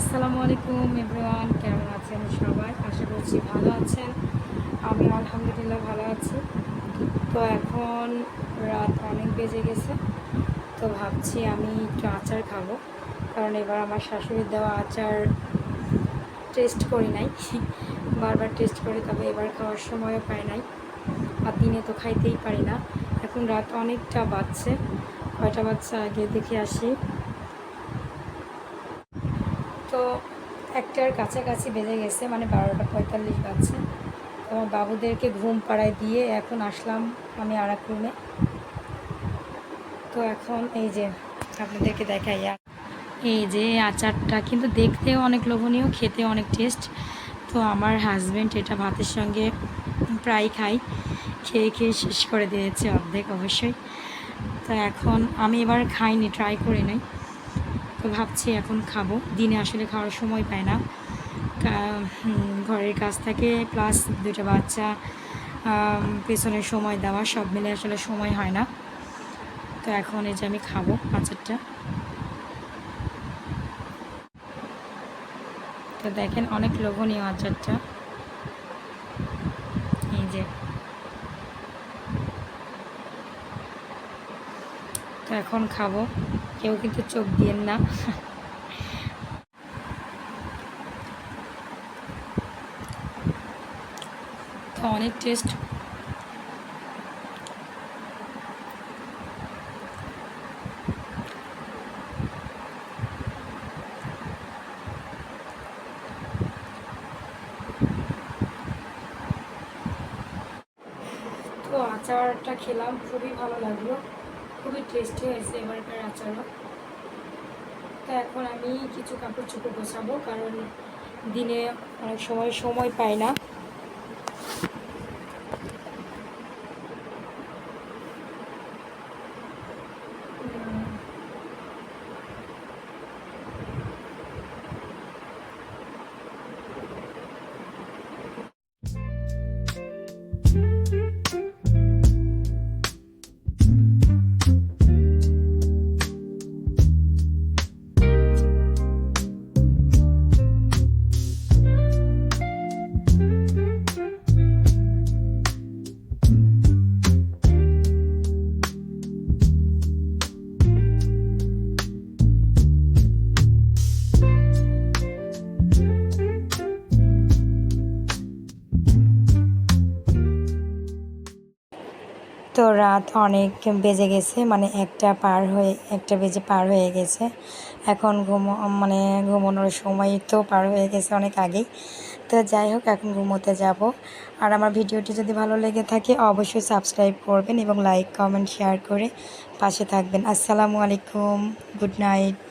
আসসালামু আলাইকুম এভরিওয়ান, কেমন আছেন সবাই? আশা করছি ভালো আছেন। আমি আলহামদুলিল্লাহ ভালো আছি। তো এখন রাত অনেক বেজে গেছে, তো ভাবছি আমি একটু আচার খাব। কারণ এবার আমার শাশুড়ির দেওয়া আচার টেস্ট করি নাই। বারবার টেস্ট করি, তবে এবার খাওয়ার সময়ও পাই নাই। আর দিনে তো খাইতেই পারি না। এখন রাত অনেকটা বাজছে, কয়টা বাচ্চা আগে দেখে আসি। তো একটার কাছাকাছি বেজে গেছে মানে বারোটা পঁয়তাল্লিশ বাজছে। আমার বাবুদেরকে ঘুম পাড়ায় দিয়ে এখন আসলাম আমি আর এক রুমে তো এখন এই যে আপনাদেরকে দেখাই এই যে আচারটা কিন্তু দেখতেও অনেক লোভনীয়, খেতে অনেক টেস্ট তো আমার হাজব্যান্ড এটা ভাতের সঙ্গে প্রায় খাই, খেয়ে খেয়ে শেষ করে দিয়েছে অর্ধেক অবশ্যই। তো এখন আমি এবার খাইনি ট্রাই করে নাই। তো ভাবছি এখন খাব। দিনে আসলে খাওয়ার সময় পায় না। ঘরের কাজ থাকে প্লাস দুটো বাচ্চা পেছনের সময় দেওয়া, সব মিলে আসলে সময় হয় না। তো এখন এই যে আমি খাব আচারটা। তো দেখেন অনেক লোভনীয় আচারটা। এই যে এখন খাব। কেউ কিন্তু চোখ দিয়েন না। তো অনেক টেস্ট তো আচারটা খেলাম, খুবই ভালো লাগল। খুবই টেস্টি হয়েছে এবারকার আচারও। তা এখন আমি কিছু কাপড় চোপড় গোছাবো, কারণ দিনে অনেক সময় সময় পাই না। তো রাত অনেক বেজে গেছে মানে একটা পার হয়ে, একটা বেজে পার হয়ে গেছে। এখন ঘুমো মানে ঘুমানোর সময় তো পার হয়ে গেছে অনেক আগেই। তো যাই হোক, এখন ঘুমোতে যাব। আর আমার ভিডিওটি যদি ভালো লেগে থাকে, অবশ্যই সাবস্ক্রাইব করবেন এবং লাইক, কমেন্ট, শেয়ার করে পাশে থাকবেন। আসসালামু আলাইকুম, গুড নাইট।